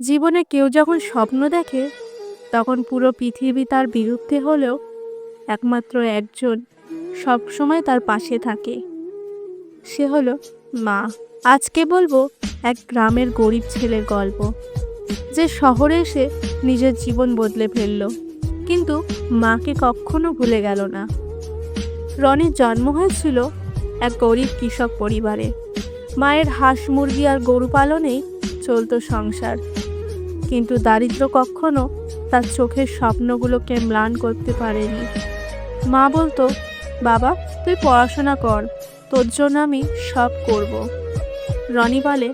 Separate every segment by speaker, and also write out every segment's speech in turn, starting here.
Speaker 1: জীবনে কেউ যখন স্বপ্ন দেখে, তখন পুরো পৃথিবী তার বিরুদ্ধে হলেও একমাত্র একজন সবসময় তার পাশে থাকে। সে হলো মা। আজকে বলব এক গ্রামের গরিব ছেলের গল্প, যে শহরে এসে নিজের জীবন বদলে ফেলল। কিন্তু মাকে কখনো ভুলে গেল না। রনির জন্ম হয়েছিল এক গরিব কৃষক পরিবারে। মায়ের হাঁস মুরগি আর গরু পালনেই চলতো সংসার। কিন্তু দারিদ্র কখনো তার চোখের স্বপ্নগুলোকে ম্লান করতে পারেনি। মা বলতো, বাবা, তুই পড়াশোনা কর, তোর জন্য আমি সব করব। রনি বলে,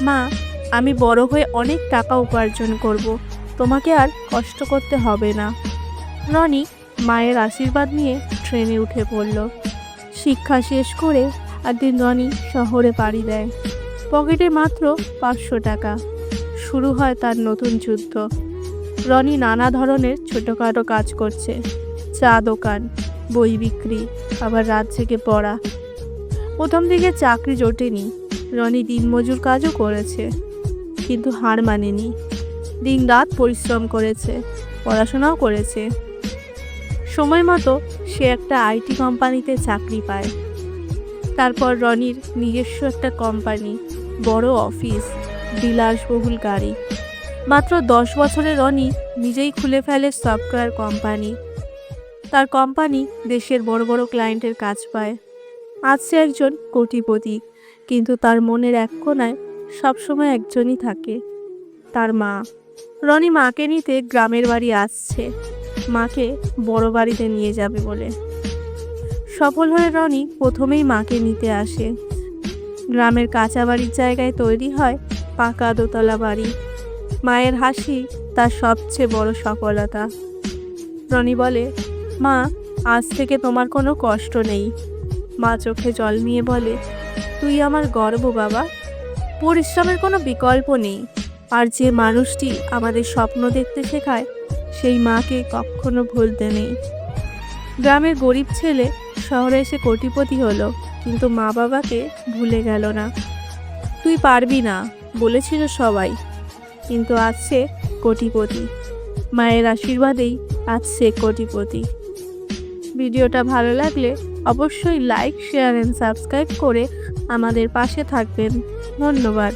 Speaker 1: মা, আমি বড় হয়ে অনেক টাকা উপার্জন করব, তোমাকে আর কষ্ট করতে হবে না। রনি মায়ের আশীর্বাদ নিয়ে ট্রেনে উঠে পড়ল। শিক্ষা শেষ করে একদিন রনি শহরে পাড়ি দেয়। পকেটে মাত্র পাঁচশো টাকা। শুরু হয় তার নতুন যুদ্ধ। রনি নানা ধরনের ছোটোখাটো কাজ করছে। চা দোকান, বই বিক্রি, আবার রাত থেকে পড়া। প্রথম দিকে চাকরি জোটেনি। রনি দিনমজুর কাজও করেছে, কিন্তু হার মানেনি। দিন রাত পরিশ্রম করেছে, পড়াশোনাও করেছে। সময় মতো সে একটা আইটি কোম্পানিতে চাকরি পায়। তারপর রনির নিজস্ব একটা কোম্পানি, বড় অফিস। বিলাসবহুল গাড়ি মাত্র দশ বছরে রনি নিজেই খুলে ফেলে সফটওয়্যার কোম্পানি। তার কোম্পানি দেশের বড় বড় ক্লায়েন্টের কাজ পায়। আজ সে একজন কোটিপতি, কিন্তু তার মনের এক কোনায় সবসময় একজনই থাকে। তার মা। রনি মাকে নিতে গ্রামের বাড়ি আসছে। মাকে বড় বাড়িতে নিয়ে যাবে বলে। সফল হয়ে রনি প্রথমেই মাকে নিতে আসে। গ্রামের কাঁচা বাড়ির জায়গায় তৈরি হয় পাকা দোতলা বাড়ি। মায়ের হাসি তার সবচেয়ে বড় সফলতা। রনি বলে, মা, আজ থেকে তোমার কোনো কষ্ট নেই। মা চোখে জল নিয়ে বলে, তুই আমার গর্ব বাবা। পরিশ্রমের কোনো বিকল্প নেই। আর যে মানুষটি আমাদের স্বপ্ন দেখতে শেখায়, সেই মাকে কখনো ভুলতে নেই। গ্রামের গরিব ছেলে শহরে এসে কোটিপতি হলো, কিন্তু মা বাবাকে ভুলে গেল না। তুই পারবি না। বলেছিল সবাই। কিন্তু আজ সে কোটিপতি। মায়ের আশীর্বাদেই আজ সে কোটিপতি। ভিডিওটা ভালো লাগলে অবশ্যই লাইক শেয়ার অ্যান্ড সাবস্ক্রাইব করে আমাদের পাশে থাকবেন। ধন্যবাদ।